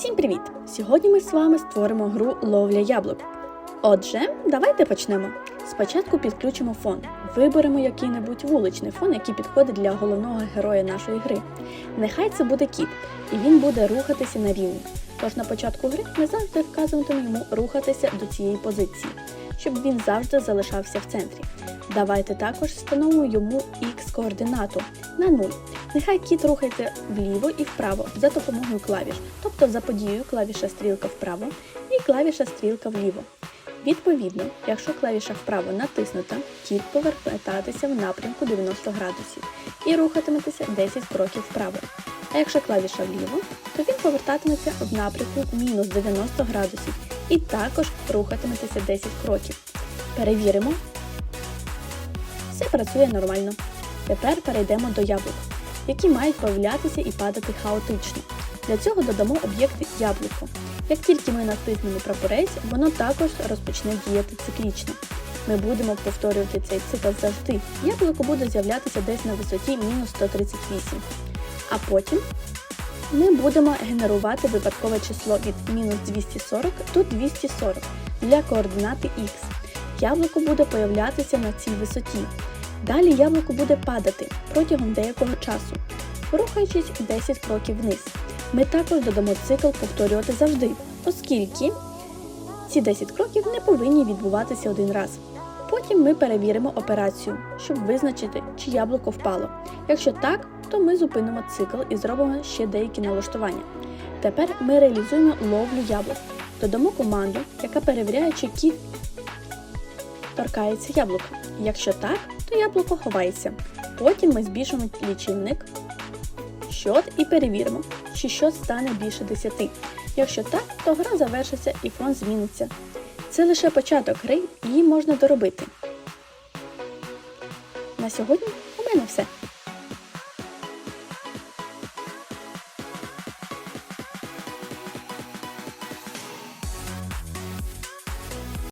Всім привіт! Сьогодні ми з вами створимо гру Ловля яблук. Отже, давайте почнемо. Спочатку підключимо фон. Виберемо який-небудь вуличний фон, який підходить для головного героя нашої гри. Нехай це буде кіт, і він буде рухатися на рівні. Тож на початку гри ми завжди вказуватимемо йому рухатися до цієї позиції, щоб він завжди залишався в центрі. Давайте також встановимо йому X-координату на 0. Нехай кіт рухається вліво і вправо за допомогою клавіш, тобто за подією клавіша стрілка вправо і клавіша стрілка вліво. Відповідно, якщо клавіша вправо натиснута, кіт повертатися в напрямку 90 градусів і рухатиметься 10 кроків вправо. А якщо клавіша вліво, то він повертатиметься в напрямку мінус 90 градусів і також рухатиметься 10 кроків. Перевіримо. Все працює нормально. Тепер перейдемо до яблук, які мають появлятися і падати хаотично. Для цього додамо об'єкт яблуко. Як тільки ми натиснемо прапорець, воно також розпочне діяти циклічно. Ми будемо повторювати цей цикл завжди. Яблуко буде з'являтися десь на висоті мінус 138. А потім ми будемо генерувати випадкове число від мінус 240 до 240 для координати х. Яблуко буде появлятися на цій висоті. Далі яблуко буде падати протягом деякого часу, рухаючись 10 кроків вниз. Ми також додамо цикл повторювати завжди, оскільки ці 10 кроків не повинні відбуватися один раз. Потім ми перевіримо операцію, щоб визначити, чи яблуко впало. Якщо так, то ми зупинимо цикл і зробимо ще деякі налаштування. Тепер ми реалізуємо ловлю яблук. Додамо команду, яка перевіряє, чи кіт торкається яблука. Якщо так, то яблуко ховається. Потім ми збільшимо лічильник щот і перевіримо, чи щот стане більше 10. Якщо так, то гра завершиться і фон зміниться. Це лише початок гри, її можна доробити. На сьогодні у мене все.